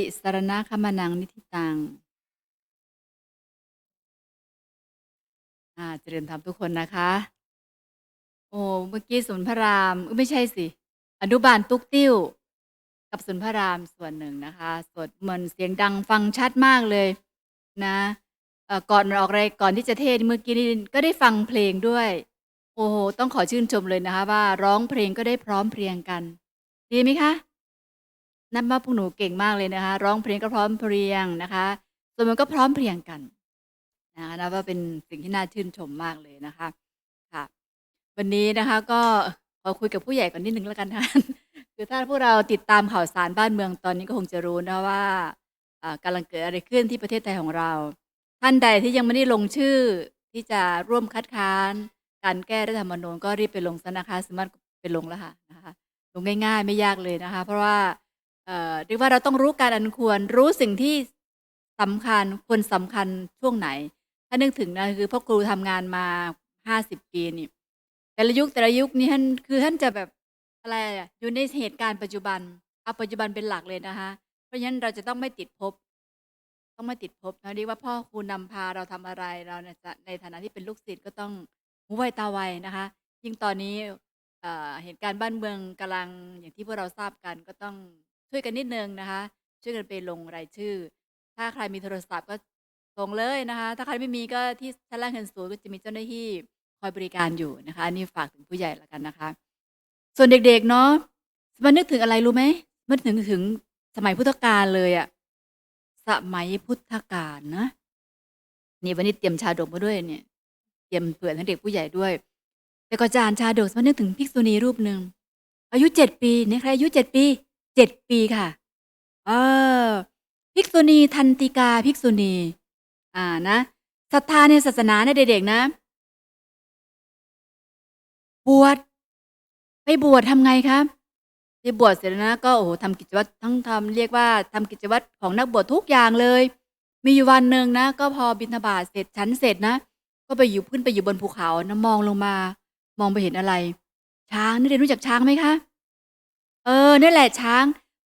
ติสรณคมนังนิธิตังอ่าเจริญธรรมทุกคนนะคะ โอ้เมื่อกี้ศูนพระรามเอ้ยไม่ใช่สิ อนุบาลตุ๊กติ้ว กับศูนพระรามส่วนหนึ่งนะคะสวดมนต์เสียงดังฟังชัดมากเลยนะเอ่อก่อนออกรายก่อนที่จะเทศเมื่อกี้นี่ก็ได้ฟังเพลงด้วย โอ้โห ต้องขอชื่นชมเลยนะคะ ว่าร้องเพลงก็ได้พร้อมเพรียงกัน ดีไหมคะ นับว่าพวกหนูเก่งมากเลยนะคะ ร้องเพลงก็พร้อมเพรียงนะคะส่วนมันก็พร้อมเพรียงกันนะคะนับว่าเป็นสิ่งที่น่าชื่นชมมากเลยนะคะค่ะ วันนี้นะคะ ก็ขอคุยกับผู้ใหญ่ก่อนนิดนึงแล้วกันค่ะคือถ้าพวกเราติดตามข่าวสารบ้านเมืองตอนนี้ก็คงจะรู้นะว่าอ่ากำลังเกิดอะไรขึ้นที่ประเทศไทยของเรา ท่านใดที่ยังไม่ได้ลงชื่อที่จะร่วมคัดค้าน การแก้รัฐธรรมนูญก็รีบไปลงซะนะคะสามารถไปลงแล้วค่ะนะคะลงง่าย ๆ ไม่ยากเลยนะคะ เพราะว่า เอ่อเรียกว่าเราต้องรู้การอันควรรู้สิ่งที่สำคัญควรสำคัญช่วงไหน ถ้านึกถึงนะคือพ่อครูทำงานมาห้าสิบปีนี่แต่ละยุคแต่ละยุคนี่ท่านคือท่านจะแบบอะไรอยู่ในเหตุการณ์ปัจจุบันเอาปัจจุบันเป็นหลักเลยนะคะ เพราะฉะนั้นเราจะต้องไม่ติดภพต้องไม่ติดภพนะเรียกว่าพ่อครูนำพาเราทำอะไรเราเนี่ยจะในฐานะที่เป็นลูกศิษย์ก็ต้องหูไวตาไวนะคะ ยิ่งตอนนี้เอ่อเหตุการณ์บ้านเมืองกำลังอย่างที่พวกเราทราบกันก็ต้อง ช่วยกันนิดนึงนะคะ ช่วยกันไปลงรายชื่อ ถ้าใครมีโทรศัพท์ก็ส่งเลยนะคะ ถ้าใครไม่มีก็ที่ชั้นล่างเห็นศูนย์ก็จะมีเจ้าหน้าที่คอยบริการอยู่นะคะอันนี้ฝากถึงผู้ใหญ่ละกันนะคะ ส่วนเด็กๆเนาะมันนึกถึงอะไรรู้ไหมมันถึงถึงสมัยพุทธกาลเลยอะสมัยพุทธกาลนะนี่วันนี้เตรียมชาดกมาด้วยเนี่ย เตรียมเผื่อทั้งเด็กผู้ใหญ่ด้วย แต่ก็จานชาดกมันนึกถึงภิกษุณีรูปหนึ่งอายุเจ็ดปีเนี่ยใครอายุเจ็ดปี เจ็ดปีค่ะ เออ ภิกษุณีทันติกาภิกษุณี อ่านะศรัทธาในศาสนาในเด็กๆนะ บวชไปบวชทำไงครับไปบวชเสร็จแล้วนะก็โอ้โหทำกิจวัตรทั้งทำเรียกว่าทำกิจวัตรของนักบวชทุกอย่างเลย มีอยู่วันหนึ่งนะ ก็พอบิณฑบาตเสร็จฉันเสร็จนะ ก็ไปอยู่ขึ้นไปอยู่บนภูเขานะมองลงมา มองไปเห็นอะไร ช้างนี่เรียนรู้จักช้างไหมคะ เออ นั่นแหละช้าง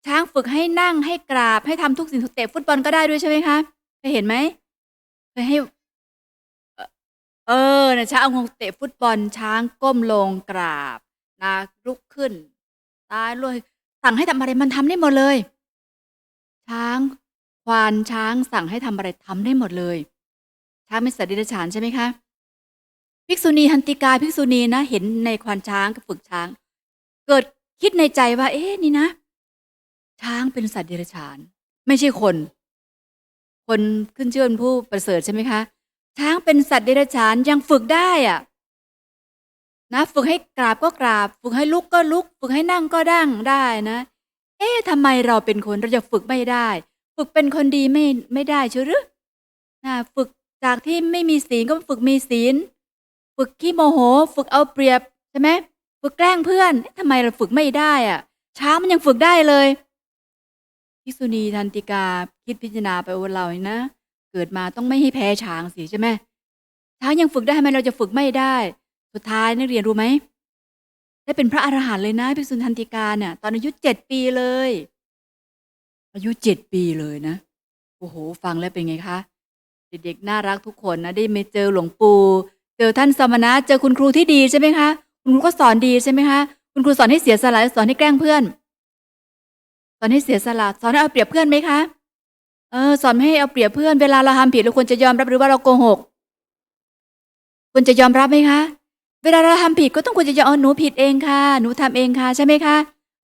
ช้างฝึกให้นั่ง ให้กราบ ให้ทำทุกสิ่งทุกเตะฟุตบอลก็ได้ด้วยใช่ไหมคะ เคยเห็นไหม เคยให้ เออนะช้างเอางวงเตะฟุตบอลช้างก้มลงกราบนะลุกขึ้นตายเลยสั่งให้ทำอะไรมันทำได้หมดเลย ช้าง ควานช้างสั่งให้ทำอะไรทำได้หมดเลย ช้างเป็นสัตว์เดรัจฉานใช่ไหมคะ ภิกษุณีฮันติกาภิกษุณีนะ เห็นในควานช้างกับฝึกช้าง เกิด คิดในใจว่า เอ๊ะนี่นะ ช้างเป็นสัตว์เดรัจฉาน ไม่ใช่คน คนขึ้นชื่อเป็นผู้ประเสริฐใช่ไหมคะ ช้างเป็นสัตว์เดรัจฉานยังฝึกได้อะนะฝึกให้กราบก็กราบ ฝึกให้ลุกก็ลุก ฝึกให้นั่งก็นั่งได้นะ เอ๊ะทำไมเราเป็นคนเราจะฝึกไม่ได้ ฝึกเป็นคนดีไม่ไม่ได้เชื่อหรือนะฝึกจากที่ไม่มีศีลก็ฝึกมีศีล ฝึกขี้โมโห ฝึกเอาเปรียบใช่ไหม ฝึกแกล้งเพื่อนทำไมเราฝึกไม่ได้อะช้ามันยังฝึกได้เลยภิกษุณีทันติกาคิดพิจารณาไปว่าเราเนี่ยนะ เกิดมาต้องไม่ให้แพ้ช้างสิใช่ไหมช้างยังฝึกได้ทำไมเราจะฝึกไม่ได้ สุดท้ายนักเรียนรู้ไหมได้เป็นพระอรหันต์เลยนะภิกษุณีทันติกาเนี่ยตอนอายุเจ็ดปีเลย อายุเจ็ดปีเลยนะโอ้โห ฟังแล้วเป็นไงคะเด็กๆน่ารักทุกคนนะได้มาเจอหลวงปู่เจอท่านสมณะเจอคุณครูที่ดีใช่ไหมคะ คุณครูก็สอนดีใช่ไหมคะคุณครูสอนให้เสียสละสอนให้แกล้งเพื่อน สอนให้เสียสละสอนให้เอาเปรียบเพื่อนไหมคะเออสอนให้เอาเปรียบเพื่อนเวลาเราทำผิดเราควรจะยอมรับหรือว่าเราโกหกควรจะยอมรับไหมคะ เวลาเราทำผิดก็ต้องควรจะยอมเอาหนูผิดเองค่ะ หนูทำเองค่ะใช่ไหมคะ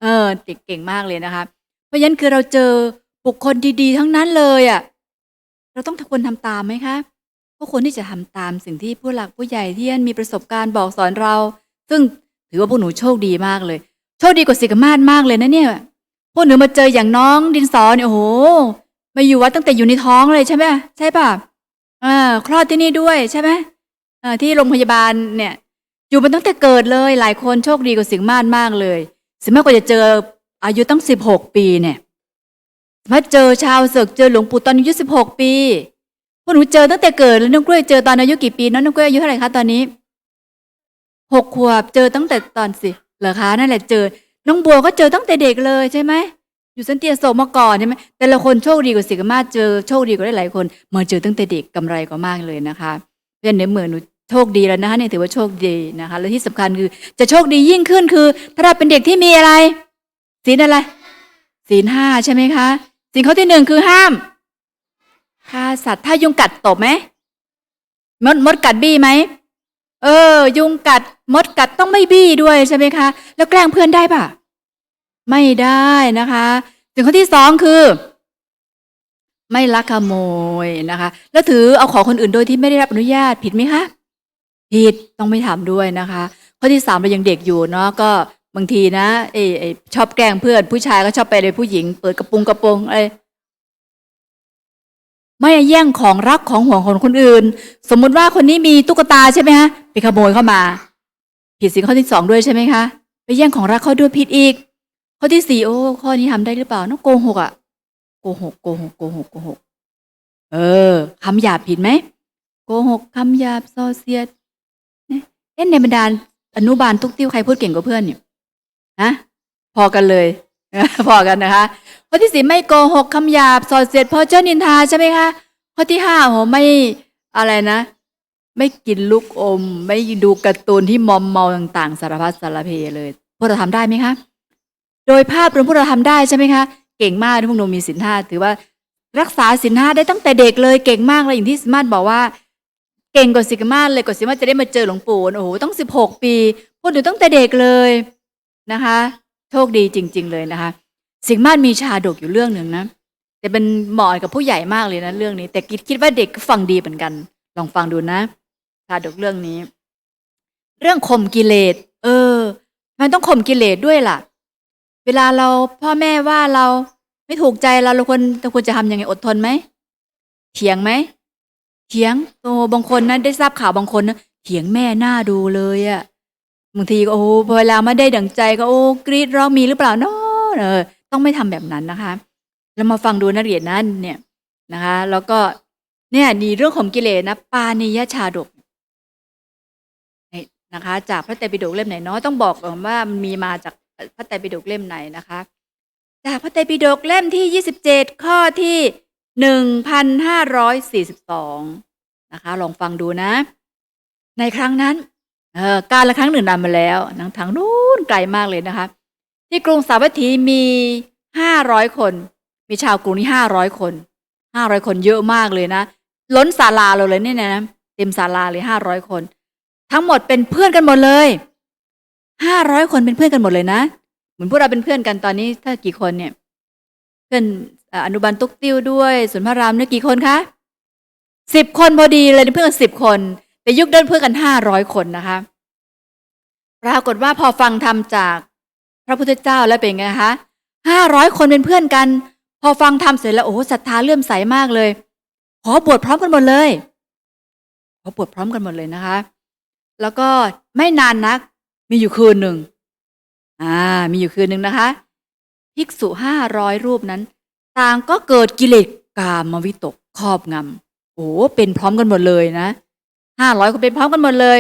เออเด็กเก่งมากเลยนะคะ เพราะฉะนั้นคือเราเจอบุคคลดีๆ ทั้งนั้นเลยอะ่ะเราต้องควรทำตามไหมคะพวกควรที่จะทำตามสิ่งที่ผู้หลักผู้ใหญ่ที่ท่านมีประสบการณ์บอกสอนเรา ซึ่งถือว่าพวกหนูโชคดีมากเลย โชคดีกว่าสิกมาศมากเลยนะเนี่ย พวกหนูมาเจออย่างน้องดินสอเนี่ยโอ้โหมาอยู่วัดตั้งแต่อยู่ในท้องเลยใช่ไหมใช่ป่ะอ่าคลอดที่นี่ด้วยใช่ไหมเอ่าที่โรงพยาบาลเนี่ย อยู่มาตั้งแต่เกิดเลย หลายคนโชคดีกว่าสิงมาศมากเลยสิงมากกว่าจะเจออายุตั้งสิบหกปีเนี่ยมาเจอชาวเสกเจอหลวงปู่ตอนอายุสิบหกปีพวกหนูเจอตั้งแต่เกิดแล้วน้องกล้วยเจอตอนอายุกี่ปีน้องน้องกล้วยอายุเท่าไหร่คะตอนนี้ หกขวบเจอตั้งแต่ตอนสิเหรอคะนั่นแหละเจอ น้องบัวก็เจอตั้งแต่เด็กเลยใช่ไหมอยู่สันเตียโศกมาก่อนใช่ไหมแต่ละคนโชคดีกว่าสิกมาเจอโชคดีกว่าได้หลายคนมาเจอตั้งแต่เด็กกำไรก็มากเลยนะคะเพราะฉะนั้นเนี่ยเหมือนหนูโชคดีแล้วนะคะเนี่ยถือว่าโชคดีนะคะ และที่สำคัญคือจะโชคดียิ่งขึ้นคือ ถ้าเราเป็นเด็กที่มีอะไรศีลอะไรศีลห้าใช่ไหมคะสิ่งข้อที่หนึ่งคือห้ามฆ่าสัตว์ถ้ายุงกัดตบไหมมดมดกัดบี้ไหม เออ ยุงกัดมดกัดต้องไม่บี้ด้วยใช่ไหมคะ แล้วแกล้งเพื่อนได้ปะไม่ได้นะคะสิ่งข้อที่สองคือ ไม่ลักขโมยนะคะ แล้วถือเอาของคนอื่นโดยที่ไม่ได้รับอนุญาตผิดไหมคะผิดต้องไม่ทำด้วยนะคะ ข้อที่สามเรายังเด็กอยู่เนาะก็บางทีนะเอเอชอบแกล้งเพื่อน ผู้ชายก็ชอบไปเลยผู้หญิง เปิดกระปรงกระโปรงอะไร ไม่แย่งของรักของห่วงของคนอื่น สมมุติว่าคนนี้มีตุ๊กตาใช่ไหมคะไปขโมยเข้ามา ผิดสิ่งข้อที่สองด้วยใช่ไหมคะ ไปแย่งของรักเขาด้วยผิดอีก ข้อที่สี่โอ้ข้อนี้ทำได้หรือเปล่าน้องโกหกอะโกหกโกหกโกหกโกหกเออคำหยาบผิดไหมโกหกคำหยาบโซเซียดเนี่ยเอ๊ะในบรรดาอนุบาลตุ๊กติ้วใครพูดเก่งกว่าเพื่อนเนี่ยฮะพอกันเลยพอกันนะคะ ข้อที่สี่ไม่โกหกคำหยาบสอดเสียดเพ้อเจ้านินทาใช่ไหมคะ ข้อที่ห้าโหไม่อะไรนะ ไม่กินลูกอม ไม่ดูการ์ตูนที่มอมเมาต่างๆ สารพัดสารเพเลย พวกเราทำได้ไหมคะ โดยภาพรวมพวกเราทำได้ใช่ไหมคะ เก่งมากที่พวกหนูมีสินห้าถือว่ารักษาสินห้าได้ตั้งแต่เด็กเลยเก่งมากเลยอย่างที่สมมาตบอกว่าเก่งกว่าสิกามาเลยกว่าสิมาจะได้มาเจอหลวงปู่โอ้โหต้องสิบหกปีพูดถึงตั้งแต่เด็กเลยนะคะ โชคดีจริง ๆ เลยนะคะ สิงมาศมีชาดกอยู่เรื่องหนึ่งนะ แต่เป็นเหมาะกับผู้ใหญ่มากเลยนะเรื่องนี้ แต่คิดคิดว่าเด็กก็ฟังดีเหมือนกัน ลองฟังดูนะ ชาดกเรื่องนี้ เรื่องข่มกิเลส เออ มันต้องข่มกิเลสด้วยล่ะ เวลาเราพ่อแม่ว่าเราไม่ถูกใจเราเราควรเราควรจะทำยังไงอดทนไหมเถียงไหมเถียงโอ้บางคนนะได้ทราบข่าวบางคนนะเถียงแม่หน้าดูเลยอะบางทีก็โอ้พอเวลาไม่ได้ดั่งใจก็โอ้กรีดร้องมีหรือเปล่าเนาะเออ ต้องไม่ทำแบบนั้นนะคะเรามาฟังดูนะเหรียญนั้นเนี่ยนะคะ แล้วก็เนี่ยนี่เรื่องของกิเลสนะปานิยชาดกนะคะ จากพระไตรปิฎกเล่มไหนเนาะต้องบอกก่อนว่ามันมีมาจากพระไตรปิฎกเล่มไหนนะคะ จากพระไตรปิฎกเล่มที่ยี่สิบเจ็ดข้อที่หนึ่งพันห้าร้อยสี่สิบสองนะคะ ลองฟังดูนะ ในครั้งนั้น เออการละครั้งหนึ่งนานมาแล้วนังทางนู้นไกลมากเลยนะคะ ที่กรุงสาวัตถีมีห้าร้อยคน มีชาวกรุงนี่ห้าร้อยคนห้าร้อยคนเยอะมากเลยนะ ล้นศาลาเราเลยเนี่ยนะเต็มศาลาเลยห้าร้อยคน ทั้งหมดเป็นเพื่อนกันหมดเลยห้าร้อยคนเป็นเพื่อนกันหมดเลยนะเหมือนพวกเราเป็นเพื่อนกันตอนนี้ถ้ากี่คนเนี่ย เพื่อนอนุบาลตุกติ้วด้วยสวนพระรามเนี่ยกี่คนคะสิบคนพอดีเลยเป็นเพื่อนกันสิบคน แต่ยุคเดินเพื่อนกันห้าร้อยคนนะคะ ปรากฏว่าพอฟังธรรมจาก พระพุทธเจ้าแล้วเป็นไงคะห้าร้อยคนเป็นเพื่อนกัน พอฟังธรรมเสร็จแล้วโอ้โหศรัทธาเลื่อมใสมากเลย ขอบวชพร้อมกันหมดเลยขอบวชพร้อมกันหมดเลยนะคะ แล้วก็ไม่นานนัก มีอยู่คืนหนึ่งอ่า มีอยู่คืนหนึ่งนะคะภิกษุห้าร้อยรูปนั้น ต่างก็เกิดกิเลสกามวิตกครอบงำโอ้เป็นพร้อมกันหมดเลยนะห้าร้อยคนเป็นพร้อมกันหมดเลย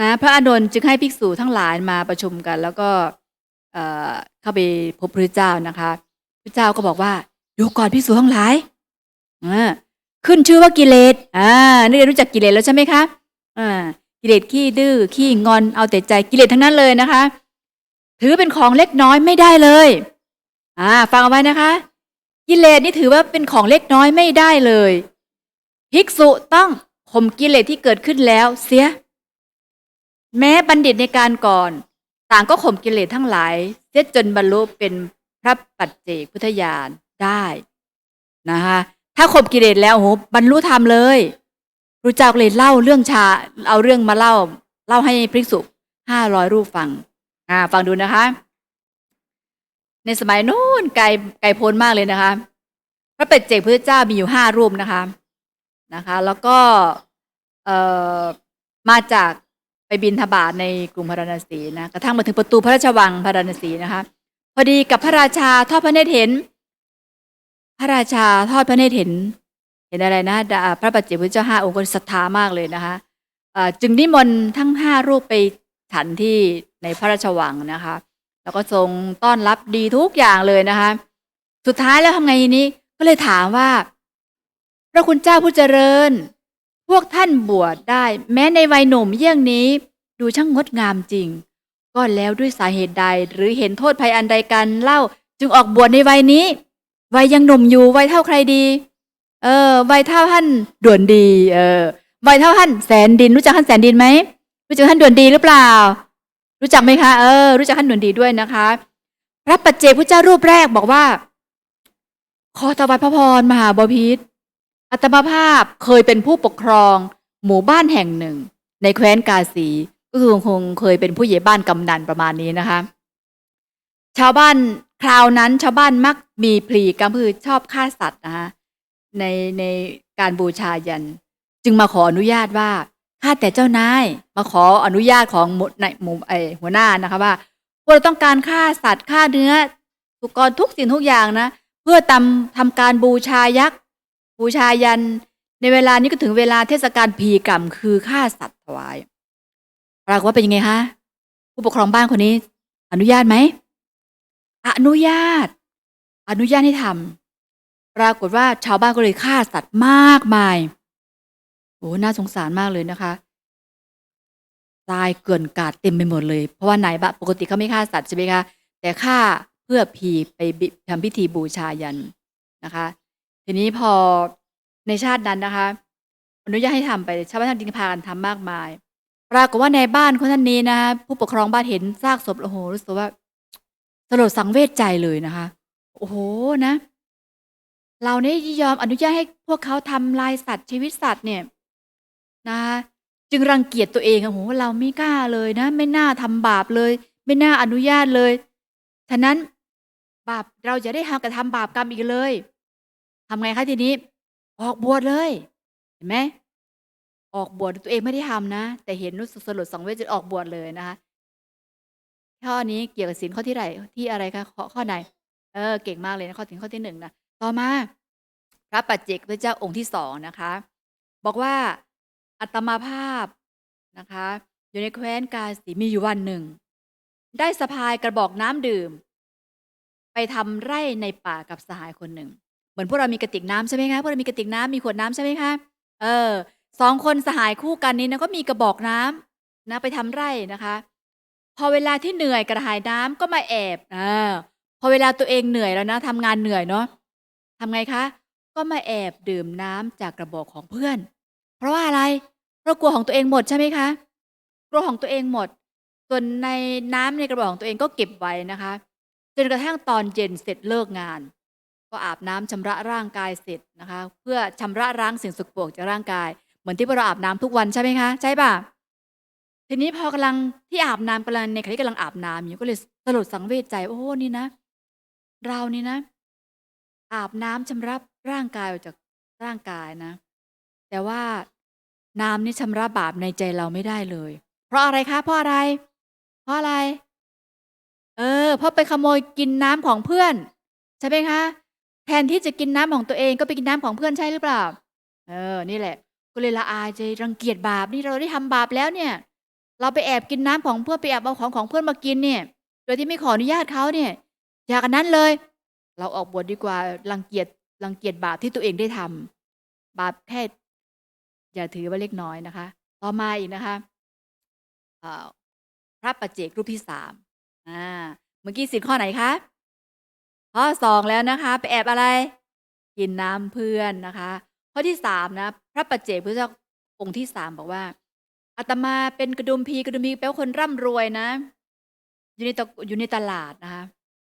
นะ พระอานนท์จึงให้ภิกษุทั้งหลายมาประชุมกัน แล้วก็ เอ่อเข้าไปพบพระเจ้านะคะพระเจ้าก็บอกว่าดูก่อนภิกษุทั้งหลายขึ้นชื่อว่ากิเลสอ่านี่เรียนรู้จักกิเลสแล้วใช่ไหมคะอ่ากิเลสขี้ดื้อขี้งอนเอาแต่ใจกิเลสทั้งนั้นเลยนะคะ ถือเป็นของเล็กน้อยไม่ได้เลยอ่าฟังเอาไว้นะคะ กิเลสนี่ถือว่าเป็นของเล็กน้อยไม่ได้เลยภิกษุต้องข่มกิเลสที่เกิดขึ้นแล้วเสีย แม้บัณฑิตในการก่อน ต่างก็ข่มกิเลสทั้งหลายเสียจนบรรลุเป็นพระปัจเจกพุทธญาณได้นะคะถ้าข่มกิเลสแล้วโอ้โหบรรลุธรรมเลยพระเจ้าก็เลยเล่าเรื่องชา เอาเรื่องมาเล่า เล่าให้ภิกษุห้าร้อยรูปฟัง อ่า ฟังดูนะคะ ในสมัยโน้นไกลไกลโพ้นมากเลยนะคะ พระเป็ดเจกพระเจ้ามีอยู่ห้ารูปนะคะนะคะ แล้วก็เอ่อมาจาก ไปบินทบาทในกรุงพาราณสีนะกระทั่งมาถึงประตูพระราชวังพาราณสีนะคะ พอดีกับพระราชาทอดพระเนตรเห็น พระราชาทอดพระเนตรเห็น เห็นอะไรนะพระปัจเจกพุทธเจ้าห้าองค์ก็ศรัทธามากเลยนะคะจึงนิมนต์ทั้งห้ารูปไปฉันที่ในพระราชวังนะคะ แล้วก็ทรงต้อนรับดีทุกอย่างเลยนะคะ สุดท้ายแล้วทำไงทีนี้ก็เลยถามว่า พระคุณเจ้าผู้เจริญ วกท่านบวชได้แม้ในวัยหนุ่มเยี่ยงนี้ ดูช่างงดงามจริง ก็แล้วด้วยสาเหตุใดหรือเห็นโทษภัยอันใดกันเล่าจึงออกบวชในวัยนี้ วัยยังหนุ่มอยู่วัยเท่าใครดี เออ วัยเท่าท่านด่วนดี เออ วัยเท่าท่านแสนดิน รู้จักท่านแสนดินไหมรู้จักท่านด่วนดีหรือเปล่า รู้จักไหมคะ เออ รู้จักท่านด่วนดีด้วยนะคะ พระปัจเจกพุทธเจ้ารูปแรกบอกว่า ขอถวายพระพรมหาบพิตร อัตมาภาพเคยเป็นผู้ปกครอง หมู่บ้านแห่งหนึ่ง ในแคว้นกาสีก็คือคงเคยเป็นผู้ใหญ่บ้านกำนันประมาณนี้นะคะ ชาวบ้านคราวนั้นชาวบ้านมักมีพลีกรรมคือชอบฆ่าสัตว์นะคะในในการบูชายัน จึงมาขออนุญาตว่าข้าแต่เจ้านายมาขออนุญาตของหมู่ในหมู่ไอหัวหน้านะคะว่าพวกเราต้องการฆ่าสัตว์ฆ่าเนื้อทุกกรทุกสิ่งทุกอย่างนะ เพื่อทำทำการบูชายักษ์ บูชายัน ในเวลานี้ก็ถึงเวลาเทศกาลพีกรรมคือฆ่าสัตว์ถวายปรากฏว่าเป็นยังไงคะผู้ปกครองบ้านคนนี้ อนุญาตไหมอนุญาต อนุญาตให้ทำปรากฏว่าชาวบ้านก็เลยฆ่าสัตว์มากมายโอ้น่าสงสารมากเลยนะคะตายเกลื่อนกาดเต็มไปหมดเลย เพราะว่าไหนบะปกติเขาไม่ฆ่าสัตว์ใช่ไหมคะแต่ฆ่าเพื่อพีไปทำพิธีบูชายันนะคะ ทีนี้พอในชาตินั้นนะคะ อนุญาตให้ทำไปชาวบ้านจริงๆพากันทำมากมาย ปรากฏว่าในบ้านคนท่านนี้นะคะผู้ปกครองบ้านเห็นซากศพโอ้โหรู้สึกว่าสลดสังเวชใจเลยนะคะ โอ้โหนะ เราเนี่ยยอมอนุญาตให้พวกเขาทำลายสัตว์ชีวิตสัตว์เนี่ยนะคะจึงรังเกียจตัวเองอะโอ้โหเราไม่กล้าเลยนะ ไม่น่าทำบาปเลย ไม่น่าอนุญาตเลย ฉะนั้นบาปเราจะได้ทำกระทำบาปกรรมอีกเลย ทำไงคะทีนี้ ออกบวชเลย เห็นไหมออกบวชตัวเองไม่ได้ทำนะ แต่เห็นรู้สึกสลดสังเวชจนออกบวชเลยนะคะข้อนี้เกี่ยวกับศีลข้อที่ไหนที่อะไรคะข้อข้อไหน เออ เก่งมากเลยนะข้อศีลข้อที่หนึ่งนะต่อมา พระปัจเจกพระเจ้าองค์ที่สองนะคะ บอกว่าอัตมาภาพนะคะ อยู่ในแคว้นกาสีมีอยู่วันหนึ่ง ได้สะพายกระบอกน้ำดื่ม ไปทำไร่ในป่ากับสหายคนหนึ่ง เหมือนพวกเรามีกระติกน้ำใช่ไหมคะพวกเรามีกระติกน้ำมีขวดน้ำใช่ไหมคะเออสองคนสหายคู่กันนี้นะก็มีกระบอกน้ำนะไปทำไร่นะคะ พอเวลาที่เหนื่อยกระหายน้ำก็มาแอบอ่าพอเวลาตัวเองเหนื่อยแล้วนะทำงานเหนื่อยเนาะทำไงคะ ก็มาแอบดื่มน้ำจากกระบอกของเพื่อน เพราะว่าอะไรเพราะกลัวของตัวเองหมดใช่ไหมคะกลัวของตัวเองหมด ส่วนในน้ำในกระบอกของตัวเองก็เก็บไว้นะคะ จนกระทั่งตอนเย็นเสร็จเลิกงาน ก็อาบน้ำชำระร่างกายเสร็จนะคะ เพื่อชำระล้างสิ่งสกปรกจากร่างกาย เหมือนที่พวกเราอาบน้ำทุกวันใช่ไหมคะ ใช่ป่ะทีนี้พอกำลังที่อาบน้ำกำลังในขณะที่กำลังอาบน้ำอยู่ก็เลยสลดสังเวชใจ โอ้โหนี่นะ เรานี่นะ อาบน้ำชำระร่างกายออกจากร่างกายนะ แต่ว่าน้ำนี่ชำระบาปในใจเราไม่ได้เลย เพราะอะไรคะเพราะอะไร เพราะอะไร เออเพราะไปขโมยกินน้ำของเพื่อน ใช่ไหมคะ แทนที่จะกินน้ำของตัวเองก็ไปกินน้ำของเพื่อนใช่หรือเปล่า เออ นี่แหละ ก็เลยละอายใจรังเกียจบาปนี่เราได้ทำบาปแล้วเนี่ย เราไปแอบกินน้ำของเพื่อนไปแอบเอาของของเพื่อนมากินเนี่ย โดยที่ไม่ขออนุญาตเขาเนี่ยอยากันนั้นเลย เราออกบวชดีกว่ารังเกียจรังเกียจบาปที่ตัวเองได้ทำบาปแค่อย่าถือว่าเล็กน้อยนะคะ ต่อมาอีกนะคะพระปัจเจกรูปที่สามอ่าเมื่อกี้สิทธิ์ข้อไหนคะ ข้อสองแล้วนะคะ ไปแอบอะไร กินน้ำเพื่อนนะคะ ข้อที่สามนะ พระปัจเจกพระเจ้าองค์ที่สามบอกว่าอาตมาเป็นกระดุมพีกระดุมพีแปลว่าคนร่ำรวยนะ อยู่ในตอยู่ในตลาดนะคะ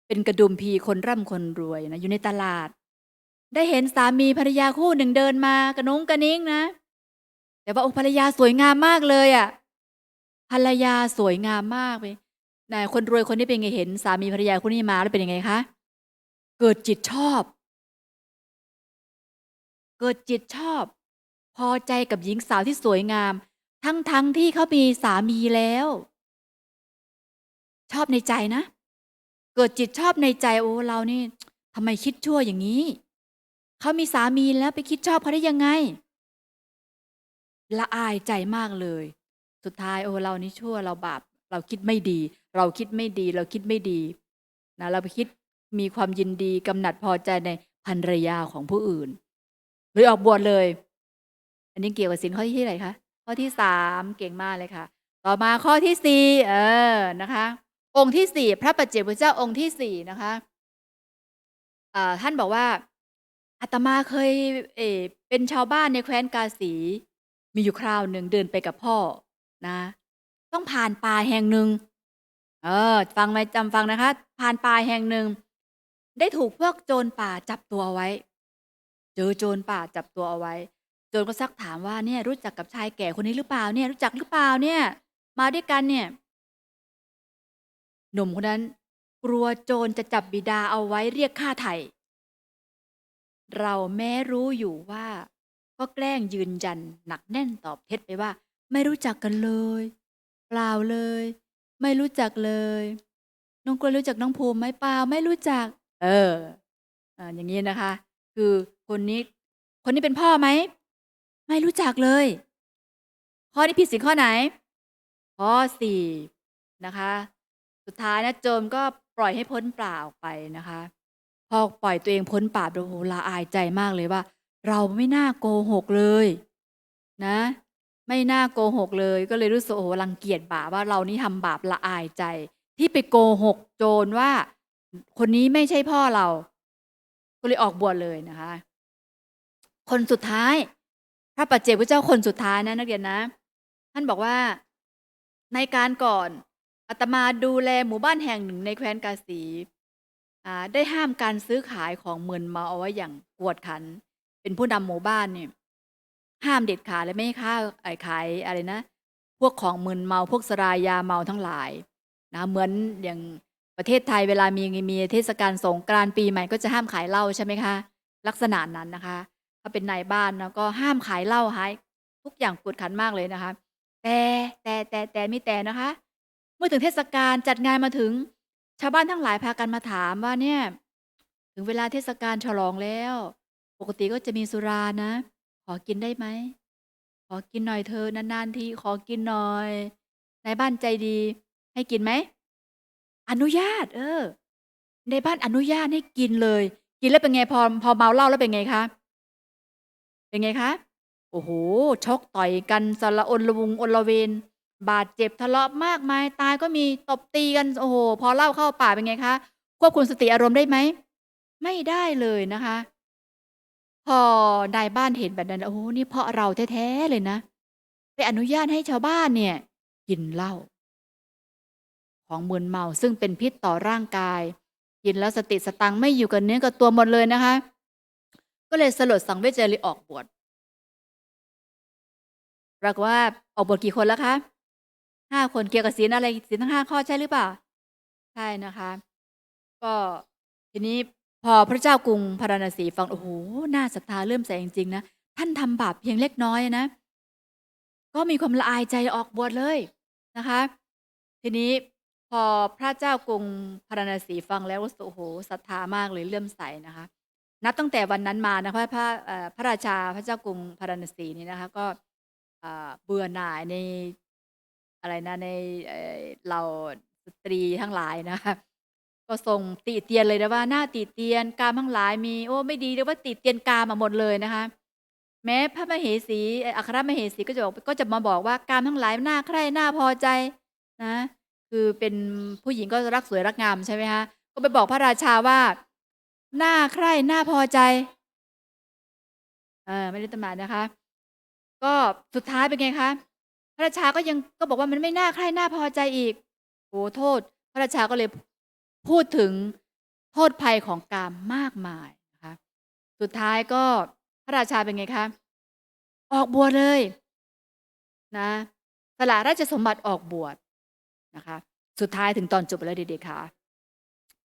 เป็นกระดุมพีคนร่ำคนรวยนะอยู่ในตลาด ได้เห็นสามีภรรยาคู่หนึ่งเดินมากระนุงกระนิ้งนะแต่ว่าโอ้ภรรยาสวยงามมากเลยอะ่ะภรรยาสวยงามมากเลยนะคนรวยคนนี้เป็นไงเห็น สามีภรรยาคู่นี้มาแล้วเป็นยังไงคะ เกิดจิตชอบ เกิดจิตชอบ พอใจกับหญิงสาวที่สวยงาม ทั้งทั้งที่เขามีสามีแล้ว ชอบในใจนะ เกิดจิตชอบในใจโอ้เรานี่ทำไมคิดชั่วอย่างนี้ เขามีสามีแล้วไปคิดชอบเขาได้ยังไง ละอายใจมากเลย สุดท้ายโอ้เรานี่ชั่วเราบาปเราคิดไม่ดี เราคิดไม่ดี เราคิดไม่ดีนะเราไปคิด มีความยินดีกำหนัดพอใจในภรรยาของผู้อื่นเลยออกบวชเลย อันนี้เกี่ยวกับสินข้อที่ไหร่คะข้อที่สามเก่งมากเลยค่ะ ต่อมาข้อที่สี่เออนะคะ องค์ที่สี่พระปัจเจกพุทธเจ้าองค์ที่สี่นะคะอ่าท่านบอกว่าอาตมาเคยเอเป็นชาวบ้านในแคว้นกาสี มีอยู่คราวหนึ่งเดินไปกับพ่อนะ ต้องผ่านป่าแห่งหนึ่งเออ ฟังไหมจำฟังนะคะ ผ่านป่าแห่งหนึ่ง ได้ถูกพวกโจรป่าจับตัวเอาไว้ เจอโจรป่าจับตัวเอาไว้ โจรก็ซักถามว่าเนี่ยรู้จักกับชายแก่คนนี้หรือเปล่าเนี่ยรู้จักหรือเปล่าเนี่ย มาด้วยกันเนี่ย หนุ่มคนนั้น กลัวโจรจะจับบิดาเอาไว้เรียกค่าไถ่เราแม้รู้อยู่ว่า ก็แกล้งยืนยันหนักแน่นตอบเท็จไปว่า ไม่รู้จักกันเลย เปล่าเลย ไม่รู้จักเลย น้องกลัวรู้จักน้องภูมิไหมเปล่าไม่รู้จัก เออ อ่า อย่างนี้นะคะ คือคนนี้ คนนี้เป็นพ่อไหม ไม่รู้จักเลย ข้อนี้ผิดสินข้อไหน ข้อสี่นะคะ สุดท้ายนะโจมก็ปล่อยให้พ้นเปล่าไปนะคะ พอปล่อยตัวเองพ้นบาปโอ้โหละอายใจมากเลยว่า เราไม่น่าโกหกเลย นะ ไม่น่าโกหกเลย ก็เลยรู้สึกโอ้โหรังเกียจบาปว่าเรานี่ทำบาปละอายใจ ที่ไปโกหกโจรว่า คนนี้ไม่ใช่พ่อเรา ก็เลยออกบวชเลยนะคะ คนสุดท้าย พระปัจเจกพระเจ้าคนสุดท้ายนะนักเรียนนะ ท่านบอกว่าในการก่อนอาตมาดูแลหมู่บ้านแห่งหนึ่งในแคว้นกาสีได้ห้ามการซื้อขายของเมือนเมาเอาไว้อย่างกวดขัน เป็นผู้นำหมู่บ้านเนี่ย ห้ามเด็ดขาดเลยไม่ให้ค้าไอ้ขายอะไรนะ พวกของมึนเมาพวกสรายยาเมาทั้งหลายนะเหมือนอย่าง ประเทศไทยเวลามีมีเทศกาลสงกรานต์ปีใหม่ก็จะห้ามขายเหล้าใช่ไหมคะ ลักษณะนั้นนะคะ ถ้าเป็นนายบ้านนะก็ห้ามขายเหล้าหายทุกอย่างกวดขันมากเลยนะคะ แต่แต่แต่แต่ไม่แต่นะคะ เมื่อถึงเทศกาลจัดงานมาถึง ชาวบ้านทั้งหลายพากันมาถามว่าเนี่ย ถึงเวลาเทศกาลฉลองแล้ว ปกติก็จะมีสุรานะ ขอกินได้ไหมขอกินหน่อยเธอนานๆทีขอกินหน่อยในบ้านใจดี ให้กินไหม อนุญาต เออ ในบ้านอนุญาตให้กินเลย กินแล้วเป็นไงพอพอเมาเหล้าแล้วเป็นไงคะ เป็นไงคะ โอ้โห ชกต่อยกันสารอนละวงอนละเวรบาดเจ็บทะเลาะมากมาย ตายก็มีตบตีกัน โอ้โห พอเหล้าเข้าป่ากเป็นไงคะ ควบคุมสติอารมณ์ได้ไหม ไม่ได้เลยนะคะ พอนายบ้านเห็นแบบนั้น โอ้โห นี่เพราะเราแท้ๆเลยนะ ไปอนุญาตให้ชาวบ้านเนี่ย กินเหล้า ของมึนเมาซึ่งเป็นพิษต่อร่างกาย กินแล้วสติสตังไม่อยู่กับเนื้อกับตัวหมดเลยนะคะ ก็เลยสลดสังเวชจเลยออกบวชปรากว่าออกบวชกี่คนแล้วคะห้าคนเกี่ยวกับศีลอะไรศีลทั้งห้าข้อใช่หรือเปล่า ใช่นะคะ ก็ทีนี้พอพระเจ้ากรุงพาราณสีฟังโอ้โหน่าศรัทธาเริ่อมใสจริงๆนะท่านทำบาปเพียงเล็กน้อยนะ ก็มีความละอายใจออกบวชเลยนะคะ ทีนี้ พอพระเจ้ากรุงพาราณสีฟังแล้วรู้สึกโอ้โหศรัทธามากเลยเลื่อมใสนะคะ นับตั้งแต่วันนั้นมานะคะพระเอ่อพระราชาพระเจ้ากรุงพาราณสีนี่นะคะ ก็เอ่อเบื่อหน่ายในอะไรนะในเอ่อเราสตรีทั้งหลายนะคะ ก็ทรงติเตียนเลยนะว่าหน้าติเตียนกามทั้งหลายมีโอ้ไม่ดีเรียกว่าติเตียนกามมาหมดเลยนะคะ แม้พระมเหสีเอ่ออัครมเหสีก็จะบอกก็จะมาบอกว่ากามทั้งหลายน่าใคร่น่าพอใจนะ คือเป็นผู้หญิงก็รักสวยรักงามใช่ไหมคะก็ไปบอกพระราชาว่า หน้าใคร่หน่าพอใจเออไม่ได้ตำหนักนะคะ ก็สุดท้ายเป็นไงคะพระราชาก็ยังก็บอกว่ามันไม่น่าใคร่น่าพอใจอีกโอ้โทษ พระราชาก็เลยพูดถึงโทษภัยของกามมากมายนะคะสุดท้ายก็พระราชาเป็นไงคะออกบวชเลยนะสละราชสมบัติออกบวช นะคะ สุดท้ายถึงตอนจบแล้วเด็กๆค่ะ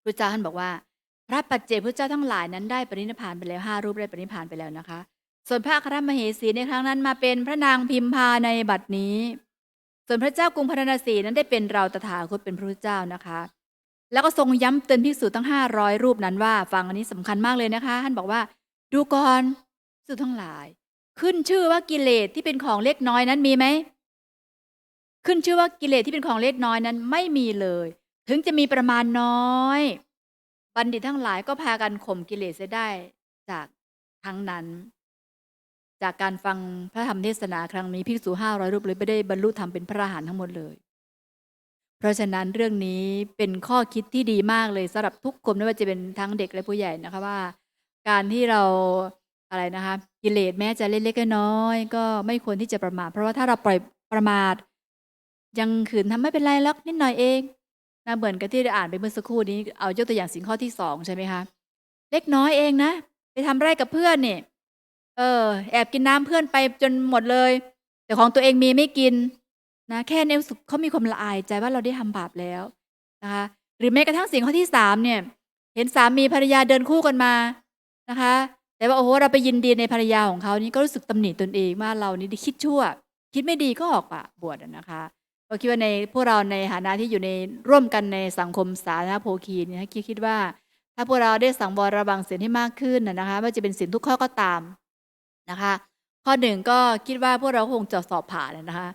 พระเจ้าท่านบอกว่า พระปัจเจกพระเจ้าทั้งหลายนั้นได้ปรินิพานไปแล้วห้ารูปได้ปรินิพานไปแล้วนะคะ ส่วนพระครมเหสีในครั้งนั้นมาเป็นพระนางพิมพาในบัดนี้ ส่วนพระเจ้ากรุงพาราณสีนั้นได้เป็นเราตถาคตเป็นพระเจ้านะคะ แล้วก็ทรงย้ำเตือนภิกษุทั้งห้าร้อยรูปนั้นว่าฟังอันนี้สำคัญมากเลยนะคะ ท่านบอกว่า ดูก่อนภิกษุทั้งหลาย ขึ้นชื่อว่ากิเลสที่เป็นของเล็กน้อยนั้นมีไหม ขึ้นชื่อว่ากิเลสที่เป็นของเล็กน้อยนั้นไม่มีเลย ถึงจะมีประมาณน้อย บัณฑิตทั้งหลายก็พากันข่มกิเลสได้จากทั้งนั้น จากการฟังพระธรรมเทศนาครั้งนี้ภิกษุห้าร้อยรูปเลยไม่ได้บรรลุธรรมเป็นพระอรหันต์ทั้งหมดเลย เพราะฉะนั้นเรื่องนี้เป็นข้อคิดที่ดีมากเลยสำหรับทุกคนไม่ว่าจะเป็นทั้งเด็กและผู้ใหญ่นะคะว่า การที่เราอะไรนะคะกิเลสแม้จะเล็กๆน้อยก็ไม่ควรที่จะประมาทเพราะว่าถ้าเราปล่อยประมาท ยังขืนทำไม่เป็นไรล็อกนิดหน่อยเองนะเหมือนกับที่ได้อ่านไปเมื่อสักครู่นี้เอายกตัวอย่างสิ่งข้อที่สองใช่ไหมคะเล็กน้อยเองนะ ไปทำไร่กับเพื่อนเนี่ยเออ แอบกินน้ำเพื่อนไปจนหมดเลย แต่ของตัวเองมีไม่กินนะแค่ในสุขเขามีความละอายใจว่าเราได้ทำบาปแล้วนะคะหรือแม้กระทั่งสิ่งข้อที่สามเนี่ย เห็นสามีภรรยาเดินคู่กันมานะคะ แต่ว่าโอ้โหเราไปยินดีในภรรยาของเขานี่ก็รู้สึกตำหนิตนเองว่าเรานี้คิดชั่ว คิดไม่ดีก็ออกปากบวชอะนะ คะก็คิดว่าในพวกเราในฐานะที่อยู่ในร่วมกันในสังคมสาธารณโภคีเนี่ยคิดคิดว่า ถ้าพวกเราได้สังวรระวังศีลให้มากขึ้นนะนะคะไม่ว่าจะเป็นศีลทุกข้อก็ตามนะคะ ข้อหนึ่งก็คิดว่าพวกเราคงจะสอบผ่านนะคะ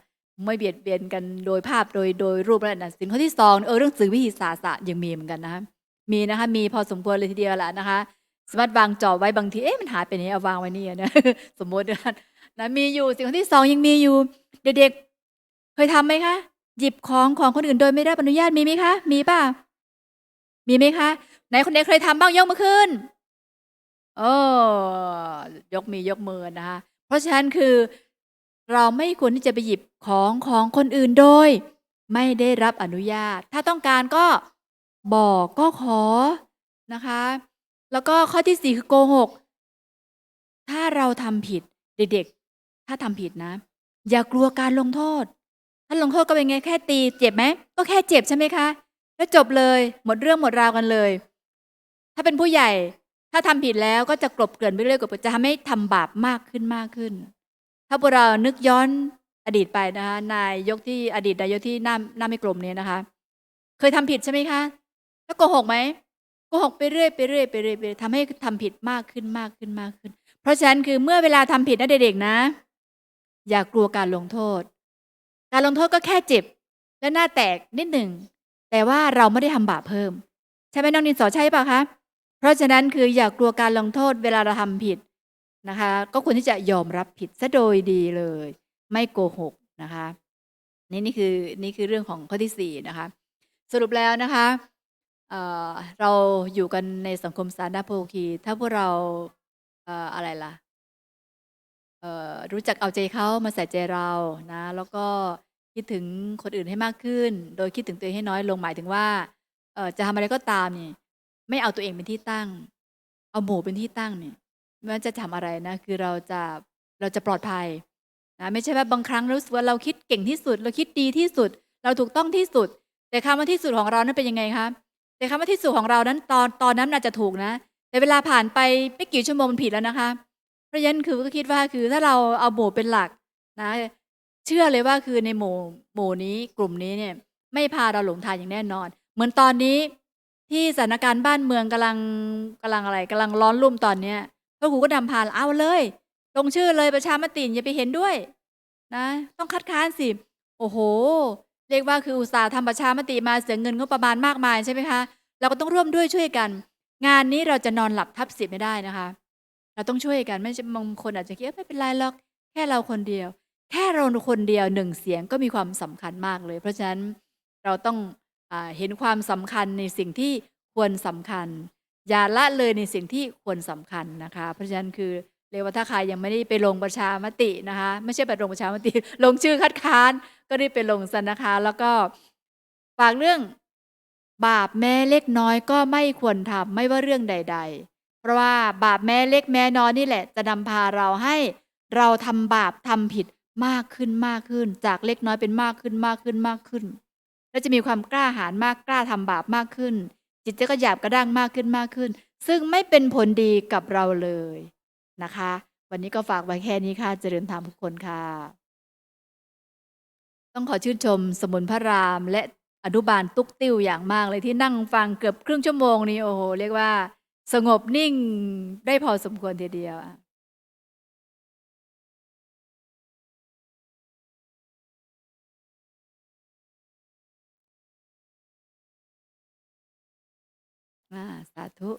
ไม่เบียดเบียนกันโดยภาพโดยโดยรูปแล้วนะสิ่งข้อที่สองเออเรื่องสื่อวิธีศาสตร์ยังมีเหมือนกันนะคะมีนะคะมีพอสมควรเลยทีเดียวแหละนะคะ สามารถวางจอไว้บางทีเอ๊ะมันหายไปไหนเอาวางไว้นี่นะสมมตินะนะมีอยู่สิ่งข้อที่สองยังมีอยู่เด็กๆ เคยทำไหมคะ หยิบของของคนอื่นโดยไม่ได้อนุญาตมีไหมคะ มีป่ะ มีไหมคะ ไหนคนไหนเคยทำบ้างยกมือขึ้นโอ้ยกมียกมือนะคะ เพราะฉะนั้นคือ เราไม่ควรที่จะไปหยิบของของคนอื่นโดย ไม่ได้รับอนุญาต ถ้าต้องการก็บอกก็ขอนะคะ แล้วก็ข้อที่สี่คือโกหก ถ้าเราทำผิดเด็กๆ ถ้าทำผิดนะ อย่ากลัวการลงโทษ ถ้านลงโทษก็เป็นไงแค่ตีเจ็บไหมก็แค่เจ็บใช่ไหมคะ แล้วจบเลยหมดเรื่องหมดราวกันเลย ถ้าเป็นผู้ใหญ่ถ้าทำผิดแล้วก็จะกลบเกลื่อนไปเรื่อยๆจะทำให้ทำบาปมากขึ้นมากขึ้น ถ้าพวกเรานึกย้อนอดีตไปนะคะนายยกที่อดีตนายกที่หน้าหน้าไม่กลมเนี่ยนะคะ เคยทำผิดใช่ไหมคะ แล้วโกหกไหมโกหกไปเรื่อยไปเรื่อยไปเรื่อยไปทำให้ทำผิดมากขึ้นมากขึ้นมากขึ้น เพราะฉะนั้นคือเมื่อเวลาทำผิดนะเด็กๆนะ อย่ากลัวการลงโทษ การลงโทษก็แค่เจ็บ และหน้าแตกนิดหนึ่ง แต่ว่าเราไม่ได้ทำบาปเพิ่ม ใช่ไหมน้องนินสอใช่ปะคะเพราะฉะนั้นคืออย่ากลัวการลงโทษเวลาเราทำผิดนะคะ ก็ควรที่จะยอมรับผิดซะโดยดีเลย ไม่โกหกนะคะ นี่นี่คือนี่คือเรื่องของข้อที่สี่นะคะ สรุปแล้วนะคะเเราอยู่กันในสังคมสาธาโภคี ถ้าพวกเราเอออะไรล่ะ รู้จักเอาใจเขามาใส่ใจเรานะ แล้วก็คิดถึงคนอื่นให้มากขึ้น โดยคิดถึงตัวเองให้น้อยลงหมายถึงว่าเออจะทำอะไรก็ตามเนี่ยไม่เอาตัวเองเป็นที่ตั้ง เอาหมู่เป็นที่ตั้งเนี่ยไม่ว่าจะทำอะไรนะ คือเราจะเราจะปลอดภัยนะไม่ใช่ว่าบางครั้งเรารู้สึกว่าเราคิดเก่งที่สุด เราคิดดีที่สุด เราถูกต้องที่สุด แต่คำว่าที่สุดของเรานั้นเป็นยังไงคะแต่คำว่าที่สุดของเรานั้นตอนตอนนั้นอาจจะถูกนะ แต่เวลาผ่านไปไม่กี่ชั่วโมงมันผิดแล้วนะคะ เพราะฉะนั้นคือก็คิดว่าคือถ้าเราเอาหมู่เป็นหลักนะ เชื่อเลยว่าคือในหมู่หมู่นี้กลุ่มนี้เนี่ย ไม่พาเราหลงทางอย่างแน่นอน เหมือนตอนนี้ที่สถานการณ์บ้านเมืองกำลังกำลังอะไรกำลังร้อนรุ่มตอนเนี้ยพระครูก็นำพาเอาเลยลงชื่อเลยประชามติอย่าไปเห็นด้วย นะ ต้องคัดค้านสิ โอ้โห เรียกว่าคืออุตสาห์ทำประชามติมาเสียเงินงบประมาณมากมายใช่ไหมคะ เราก็ต้องร่วมด้วยช่วยกัน งานนี้เราจะนอนหลับทับสิบไม่ได้นะคะ เราต้องช่วยกันไม่ใช่บางคนอาจจะคิดไม่เป็นไรหรอกแค่เราคนเดียว แค่เราคนเดียวหนึ่งเสียงก็มีความสำคัญมากเลย เพราะฉะนั้นเราต้องอเห็นความสำคัญในสิ่งที่ควรสำคัญ อย่าละเลยในสิ่งที่ควรสำคัญนะคะ เพราะฉะนั้นคือเรว่าถ้าใครยังไม่ได้ไปลงประชามตินะคะ ไม่ใช่ไปลงประชามติ ลงชื่อคัดค้านก็ได้ไปลงซะนะคะ แล้วก็ฝากเรื่องบาปแม้เล็กน้อยก็ไม่ควรทำไม่ว่าเรื่องใด ๆ เพราะว่าบาปแม้เล็กแม้น้อยนี่แหละ จะนำพาเราให้เราทำบาปทำผิดมากขึ้นมากขึ้น จากเล็กน้อยเป็นมากขึ้นมากขึ้นมากขึ้น และจะมีความกล้าหาญมากกล้าทำบาปมากขึ้น จิตใจก็หยาบกระด้างมากขึ้นมากขึ้น ซึ่งไม่เป็นผลดีกับเราเลยนะคะ วันนี้ก็ฝากไว้แค่นี้ค่ะเจริญธรรมทุกคนค่ะ ต้องขอชื่นชมสมุนพระรามและอนุบาลตุ๊กติ้วอย่างมากเลยที่นั่งฟังเกือบครึ่งชั่วโมงนี้โอ้โหเรียกว่า สงบนิ่งได้พอสมควรทีเดียวอ่าสาธุ